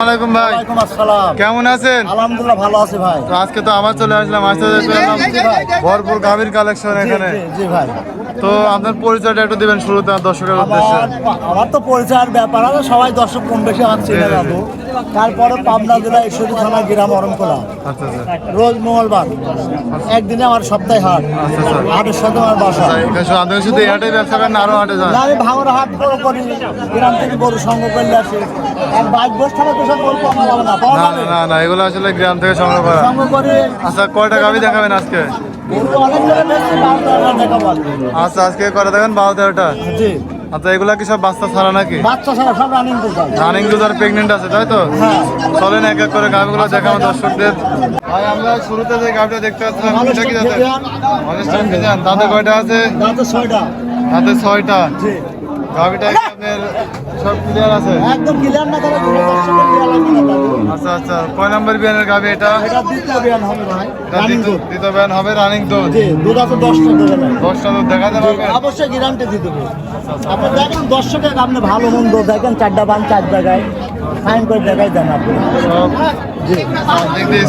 আলাইকুম ভাই। আসসালাম। কেমন আছেন? আলহামদুলিল্লাহ ভালো আছি ভাই। তো আজকে তো আবার চলে আসলাম আসতে ভরপুর গাভীর কালেকশন এখানে। জি, ভাই। তো আপনার পরিচয়টা একটু দিবেন শুরুতে আমার দর্শকের উদ্দেশ্যে। আমার আমার তো পরিচয়ের ব্যাপার আছে সবাই দর্শক কম বেশি আমার চিনে যাব তারপরে পাবনা জেলা ঈশ্বরী থানা গ্রাম অরমকোলা আচ্ছা আচ্ছা। রোজ মঙ্গলবার। একদিনে আমার সপ্তাহে হাট। আচ্ছা। হাটের সাথে আমার বাসা। শুধু- হাটে ব্যবসা করেন আরও হাটে যান। আমি ভাঙর হাট করে গ্রাম থেকে গরু সঙ্গ করলে আসি। আর বাইক বসে তো না না না এগুলো আসলে গ্রাম থেকে সংগ্রহ করা। আচ্ছা কয়টা গাভী দেখাবেন আজকে। আচ্ছা আজকে করে দেবেন বারো তেরোটা? আচ্ছা এগুলা কি সব বাচ্চা ছাড়া নাকি? বাচ্চা ছাড়া সব রানিং করতে রানিং প্রেগনেন্ট আছে তাই তো? হ্যাঁ। চলেন এক এক করে গাভিগুলো দেখাবো দর্শকদের। ভাই আমরা শুরুতে যে গাভিটা দেখতে পাচ্ছিলাম এটা কি দাঁতে অনুষ্ঠান কয়টা আছে? দাঁতে ছয়টা। দাঁতে ছয়টা। গাভিটা আপনার সব ক্লিয়ার আছে? একদম ক্লিয়ার না করে। আচ্ছা আচ্ছা। কয় নম্বর বিয়ানের গাভি এটা? এটা দ্বিতীয় বিয়ান হবে ভাই রানিং দ্বিতীয় বিয়ান হবে রানিং দুধ জি দুধ আছে দশটা দেবে না দশটা দুধ দেখাতে পারবেন? অবশ্যই গ্যারান্টি দিয়ে দেবো। আপনি দেখেন দর্শকের আপনি ভালো মন্দ দেখেন চারটা বান চার জায়গায়। ফাইন করে দেখাই দেন আপনি।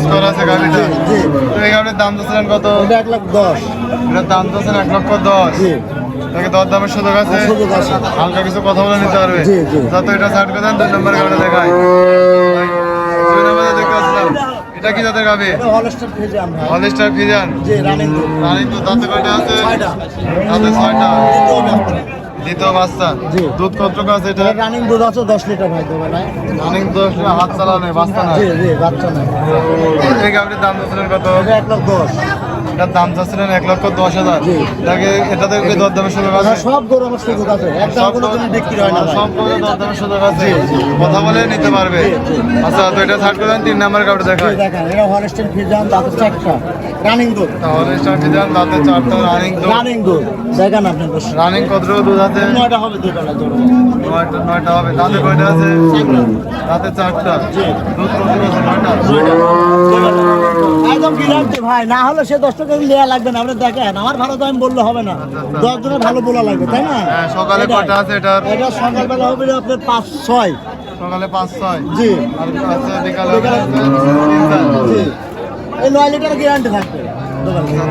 স্কোর আছে তো এই দাম দিচ্ছিলেন কত? এক লাখ দশ। এটার দাম দিচ্ছেন এক লক্ষ দশ। তাকে দর দামের সুযোগ আছে। হালকা কিছু কথা বলে নিতে পারবে। যত এটা সাইড করে দেন দুই নম্বর গাভিটা দেখায়। এটা কি জাতের গাভি হলস্টার হলিস্টার ফিজান রানিং দুধ দাঁতে কয়টা আছে? দাঁতে ছয়টা। দ্বিতীয়। বাচ্চা দুধ কতটুকু আছে এটা? এটা রানিং দুধ আছে দশ লিটার ভাই দেবে রানিং দশ লিটার হাত চালানো বাচ্চা না জি জি বাচ্চা নাই। এই গাভিটির দাম কত? এটা এক লাখ দশ। এটার দাম চাচ্ছিলেন এক লক্ষ দশ হাজার। এটাকে এটাতে কি দর দামের সুযোগ আছে? সব গরু আমার সুযোগ আছে। একটা কোনো কোনো বিক্রি হয় না সব করে দর দামের সুযোগ আছে। কথা বলে নিতে পারবে। আচ্ছা তো এটা করে তিন নাম্বার দেখায়। দেখেন। এটা হলস্টেন ফিজান তাতে চারটা। রানিং দুধ। তাহলে স্টার্ট দিলাম দাঁতে চারটা রানিং দুধ। রানিং দুধ। দেখেন আপনি রানিং কতটুকু দুধ আছে? নয়টা হবে নয়টা নয়টা হবে। দাঁতে কয়টা আছে? দাঁতে চারটা। দুধ কতটুকু নয়টা। একদম ভাই না হলে সে দশ টাকা দেওয়া লাগবে না আপনি দেখেন আমার ভালো দাম বললে হবে না। দশ জনের ভালো বলা লাগবে তাই না? হ্যাঁ, সকালে কটা আছে এটার? এটা সকালবেলা হবে আপনার পাঁচ ছয়। সকালে পাঁচ ছয়? জি। বিকালে এই নয় লিটার গ্যারান্টি থাকবে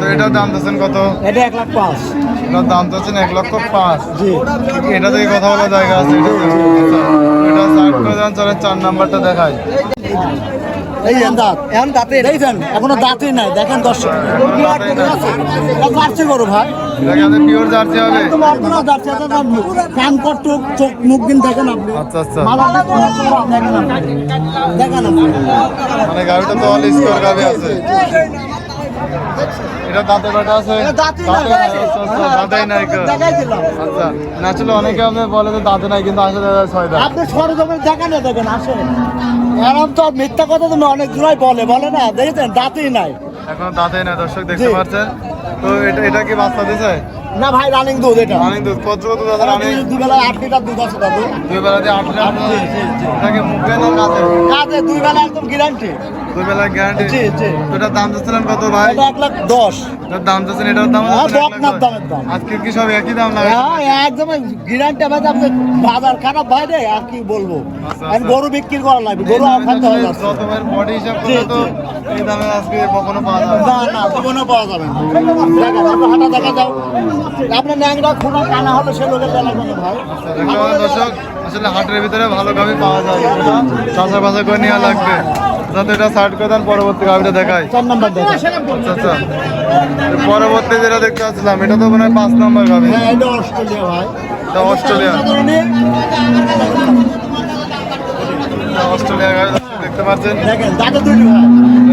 তো এটার দাম দিচ্ছেন কত? এটা এক লাখ পাঁচ। এটার দাম এক লক্ষ পাঁচ। জি। এটা থেকে কথা বলার জায়গা আছে এটা এটা সাইড করে দেন চলে চার নাম্বারটা দেখায় এই যে দাঁত। এখন দাঁতে দেখছেন এখনও দাঁতই নাই। দেখেন দর্শক। ভাই। জার্সি কান কটুক চোখ মুখ দিন দেখেন আপনি। আচ্ছা আচ্ছা। দেখেন আপনি। দেখেন আপনি। মানে গাড়িটা তো অল স্কোর গাড়ি আছে। এটা দাঁতে কয়টা আছে। দাঁতে নাই, আচ্ছা, আচ্ছা ন্যাচুরালি অনেকে আপনি বলে যে দাঁতে নাই কিন্তু আসলে ছয় দাঁত। আপনি সরজমের দেখেন না দেখেন আসেন। এরম তো মিথ্যা কথা তুমি অনেক জনাই বলে বলে না দেখেছেন? দাঁতেই নাই। এখন দাঁতেই নাই দর্শক দেখতে। পাচ্ছেন? তো এটা এটা কি বাচ্চা দিছে? না ভাই রানিং দুধ এটা। রানিং দুধ কত দুধ আছে রানিং দুই বেলায় আট লিটার দুধ আছে দাদু দুই বেলা লিটার দুধ আছে। জি। মুখে না কাছে কাজে দুই বেলা একদম গ্যারান্টি দুই বেলা গ্যারান্টি জি জি। এটার দাম চাচ্ছিলেন কত ভাই? এটা এক লাখ দশ। এটার দাম চাচ্ছেন এটার দাম হ্যাঁ, দামের দাম। আজকে কি সব একই দাম লাগে হ্যাঁ একদম গ্যারান্টি আপনি বাজার খারাপ ভাই রে আর কি বলব? আচ্ছা, আমি আচ্ছা। গরু বিক্রি করা লাগবে গরু খাদ্য হয়ে যাচ্ছে। যতবার বডি হিসাব করে তো এই দামে আজকে কখনো পাওয়া যাবে না। না না জীবনে পাওয়া যাবে না। হাঁটা দেখা যাও আপনার ন্যাংরা খোনা কানা হলে সে লোকের বেলা কোনো ভাই? দর্শক আসলে হাটের ভিতরে ভালো গাভি পাওয়া যায়। চাষা বাসা করে নেওয়া লাগবে। যাতে এটা সাইড করে দেন পরবর্তী গাভিটা দেখায় চার নাম্বার আচ্ছা আচ্ছা। পরবর্তী যেটা দেখতে পাচ্ছিলাম এটা তো মনে হয় পাঁচ নম্বর গাভি হ্যাঁ এটা অস্ট্রেলিয়া ভাই। এটা অস্ট্রেলিয়া। অস্ট্রেলিয়া গাভি দেখতে পাচ্ছেন? দেখেন দাঁতে ভাই।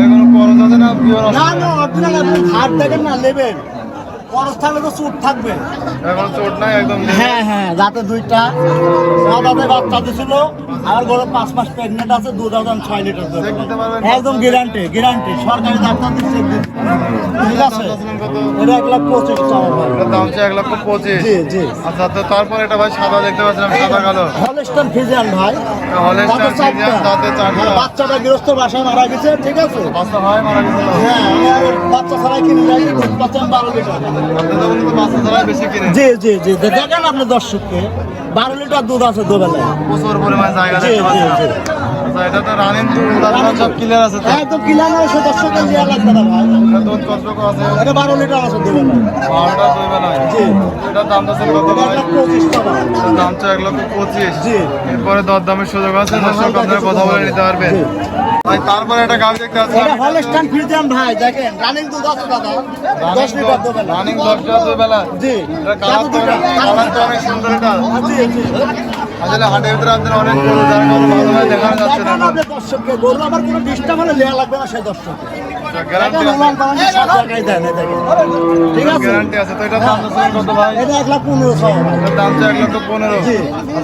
কোনো খরচ আছে না? না না অরিজিনাল আপনি হাত দেখেন না নেবেন খরচ থাকলে তো চুট থাকবে। এখন চোট নাই একদম। হ্যাঁ হ্যাঁ দাঁতে দুইটা দাঁতে বাচ্চা দিছিল। আর গরু পাঁচ মাস প্রেগনেন্ট আছে দু হাজার ছয় লিটার একদম গ্যারান্টি গ্যারান্টি সরকারি ডাক্তার দিচ্ছে ঠিক আছে? এটা এক লাখ পঁচিশ টাকা। দাম হচ্ছে এক লক্ষ পঁচিশ। জি জি। আচ্ছা তো তারপর এটা ভাই সাদা দেখতে পাচ্ছিলাম সাদা কালো। হলস্টান ফিজিয়ান ভাই। হলেস্টার ফিজিয়ান দাঁতে চারটা। হ্যাঁ, বাচ্চাটা গৃহস্থ বাসায় মারা গেছে ঠিক আছে? বাচ্চা হয় মারা গেছে। হ্যাঁ বাচ্চা ছাড়াই কিনে দুধ পাচ্ছেন বারো লিটার। জি জি জি দেখেন আপনি দর্শককে। বারো লিটার দুধ আছে দুবেলায়। প্রচুর পরিমাণ জায়গা জি জি জি। আচ্ছা এটা তো রানিং দুধ সব ক্লিয়ার আছে একদম লাগবে না ভাই। এটা দুধ আছে? এটা বারো লিটার আছে বারোটা জি। এটার দাম আছে কত ভাই? পঁচিশ টাকা। দাম তো এক লক্ষ পঁচিশ। জি। এরপরে দর দামের সুযোগ আছে দর্শক আপনারা কথা বলে নিতে পারবেন। ভাই তারপরে একটা গাড়ি দেখতে এটা আসলাম হলস্টাইন ফ্রিজিয়ান ভাই দেখেন রানিং দুধ আছে দাদা দশ লিটার দেবে না রানিং দশটা দুই বেলা। জি। এটা কালার তো কালার তো অনেক সুন্দর এটা। জি জি। আসলে হাটের ভিতরে আপনার অনেক গরু দাম ভালোভাবে দেখানো যাচ্ছে না। দর্শককে। গরু আমার কোনো ডিস্টার্ব হলে লেয়া লাগবে না সেই দর্শক জি।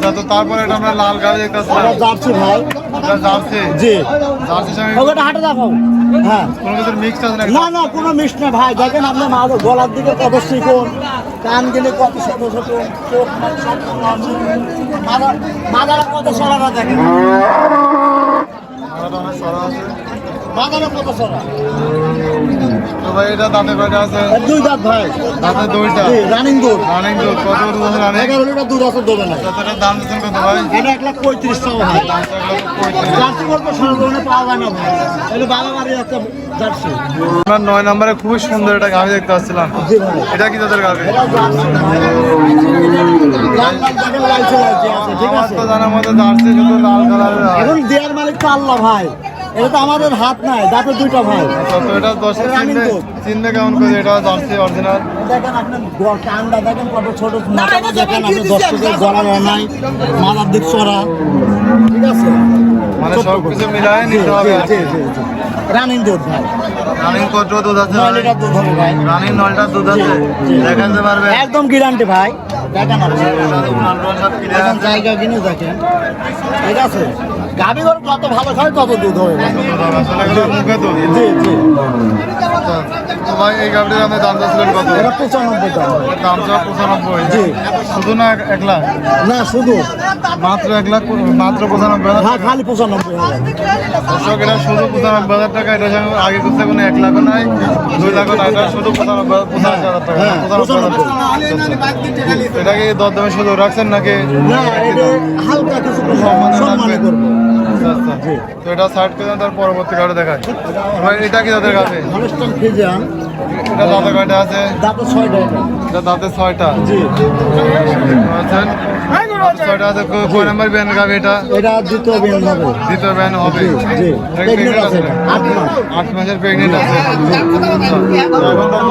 আচ্ছা তারপরে এটা আমরা লাল গাড়ি দেখতে আসলাম যাচ্ছি ভাই। জার্সি? জি। জার্সির সঙ্গে হাটে দেখো হ্যাঁ। কোনো আছে না না কোনো মিস না ভাই। দেখেন আপনি মা গলার দিকে কত শিখুন কান গেলে কত ছোট ছোট চোখ মাথাটা কত সরাটা দেখেন। অনেক সরা আছে। তো ভাই এটা দাঁতে কয়টা আছে? দুই দাঁত ভাই। দাঁতে দুইটা। রানিং দুধ। রানিং দুধ কত দুধ রানিং এগারো লিটার দুধ আছে দেবে না এটার দাম দিচ্ছেন কত ভাই? এটা এক লাখ পঁয়ত্রিশ টাকা ভাই। দামটা এক লক্ষ পঁয়ত্রিশ। জার্সি করতে সরজনে পাওয়া যায় না ভাই। এটা বাবা বাড়ি একটা জার্সি। আমরা নয় নম্বরে খুবই সুন্দর একটা গাভি দেখতে পাচ্ছিলাম। এটা কি তাদের গাভি? এটা আমার তো জানার মতো জার্সি শুধু লাল কালারের হয়। এখন দেয়ার মালিক তো আল্লাহ ভাই। এটা তো আমাদের হাত নাই দাঁতে দুইটা ভাই। আচ্ছা, তো এটা দশে রানিং চিনবে চিনবে কেমন করে এটা জার্সি অরিজিনাল দেখেন আপনি গ- কানটা দেখেন কত ছোট মাথাটা দেখেন আপনি দর্শকের গলার অনাই মাথার দিক চড়া। ঠিক আছে? মানে সব। কিছু মিলায় নিতে হবে। রানিং দুধ ভাই। রানিং কত দুধ আছে নয় লিটার দুধ হবে ভাই। রানিং নয়টা দুধ আছে। দেখাতে পারবে। একদম গ্যারান্টি ভাই। দেখেন আপনি। জায়গা কিনে দেখেন। ঠিক আছে? গাভি গরু যত ভালো খায় তত দুধ দুধ। জি জি। তো ভাই এই গাভটির আপনি দাম চাচ্ছিলেন কত? এটা পঁচানব্বই টাকা এর দাম চাওয়া পঁচানব্বই। জি। শুধু না এক- লাখ? না শুধু। মাত্র এক লাখ মাত্র পঁচানব্বই হ্যাঁ খালি পঁচানব্বই দর্শক এটা শুধু পঁচানব্বই হাজার টাকা এটা আগে করতে কোনো এক লাখও নাই দুই লাখও নাই এটা শুধু পঁচানব্বই পঁচাশি হাজার টাকা হ্যাঁ, পঁচানব্বই হাজার টাকা। আচ্ছা, এটা কি দরদামে সুযোগ রাখছেন নাকি? না এটা হালকা কিছু সম্মানে? করব। তো এটা সাইড করে তার পরবর্তী কার্ডে দেখায় এবার এটা কি তাদের কাছে এটা দাঁতে কয়টা আছে? দাঁতে ছয়টা এটা। এটা দাঁতে ছয়টা? জি। ছয়টা আছে কো- কয় নাম্বার ব্যান গাবে এটা? এটা দ্বিতীয় বিয়ান হবে। ব্যান হবে। জি? আট মাসের প্রেগনেন্ট আছে। আচ্ছা। এখন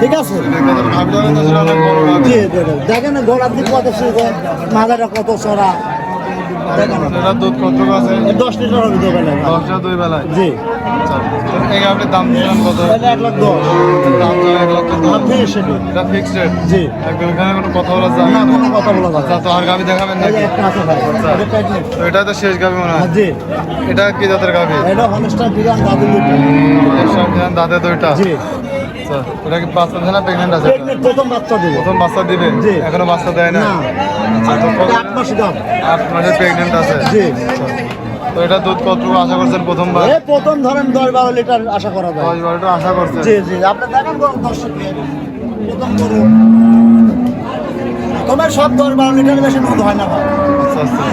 ঠিক আছে? গাড়ি। দেখেন গোড়ার দিক কত মাথাটা কত। এটা দুধ কত আছে এই দশ লিটার হবে দেবে না দশটা দুই বেলায় জি। তো এই গাড়ির দাম দিলেন কত এটা এক লাখ দশ। দাম তো এক লক্ষ দশ আপনি এটা। ফিক্সড রেট জি। একদম এখানে কোনো কথা বলা যায় না না কোনো কথা বলা যাবে আচ্ছা তো আর গাবি দেখাবেন না। এই যে নাকি একটা আছে ভাই এটা তো এটা তো শেষ গাবি মনে হয়। জি। এটা কি জাতের গাবি? এটা হলস্টার দাদু জি। আচ্ছা এটা কি বাচ্চা না প্রেগনেন্ট আছে? প্রথম বাচ্চা দেবো। প্রথম বাচ্চা দিবে? জি। এখনও বাচ্চা দেয় না? আচ্ছা আট মাস দাম আট মাসে প্রেগনেন্ট আছে? জি। তো এটা দুধ কতটুকু আশা করছেন প্রথমবার এই প্রথম ধরেন দশ বারো লিটার আশা করা যায়। দশ বারোটা আশা করছেন? জি জি। আপনি দেখেন গরু প্রথম গরু তোমার সব দশ বারো লিটার বেশি দুধ হয় না ভাই। আচ্ছা আচ্ছা।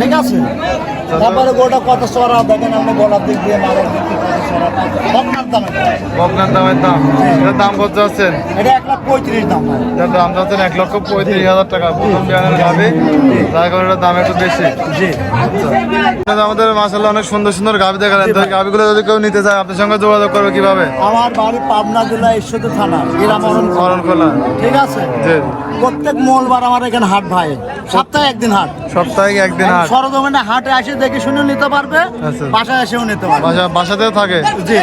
ঠিক আছে? তারপরে গোটা কত সরা দেখেন আপনি গলার দিক দিয়ে মারার দিক দাম এটা। বকনার দামের দাম। এটার দাম কত যাচ্ছেন এটা এক লাখ পঁয়ত্রিশ দাম এটার দাম যাচ্ছেন এক লক্ষ পঁয়ত্রিশ হাজার টাকা। প্রথম বিয়ানের গাবি তার কারণে এটার দাম একটু বেশি। জি। আচ্ছা। আমাদের মাসাল্লাহ অনেক সুন্দর সুন্দর গাবি দেখালেন তো গাবিগুলো যদি কেউ নিতে চায় আপনার সঙ্গে যোগাযোগ করবে কীভাবে? আমার বাড়ি পাবনা জেলা থানা ঠিক আছে? প্রত্যেক মঙ্গলবার আমার এখানে হাট ভাই। সপ্তাহে একদিন হাট। সপ্তাহে একদিন হাট। সরজমিনে হাটে এসে দেখে শুনে নিতে পারবে আচ্ছা। বাসায় এসেও নিতে পারবে। বাসা বাসাতেও থাকে? জি।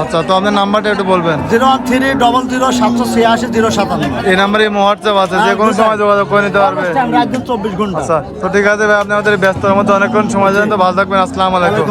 আচ্ছা তো আপনার নাম্বারটা একটু বলবেন। Zero one three double zero সাতশো ছিয়াশি জিরো সাতান্ন। এই নাম্বারে হোয়াটসঅ্যাপ আছে যে কোনো সময় যোগাযোগ করে নিতে পারবে। একদম চব্বিশ ঘণ্টা। আচ্ছা তো ঠিক আছে ভাই আপনি আমাদের ব্যস্ততার মধ্যে অনেকক্ষণ সময় দেন তো ভালো থাকবেন আসসালামু আলাইকুম।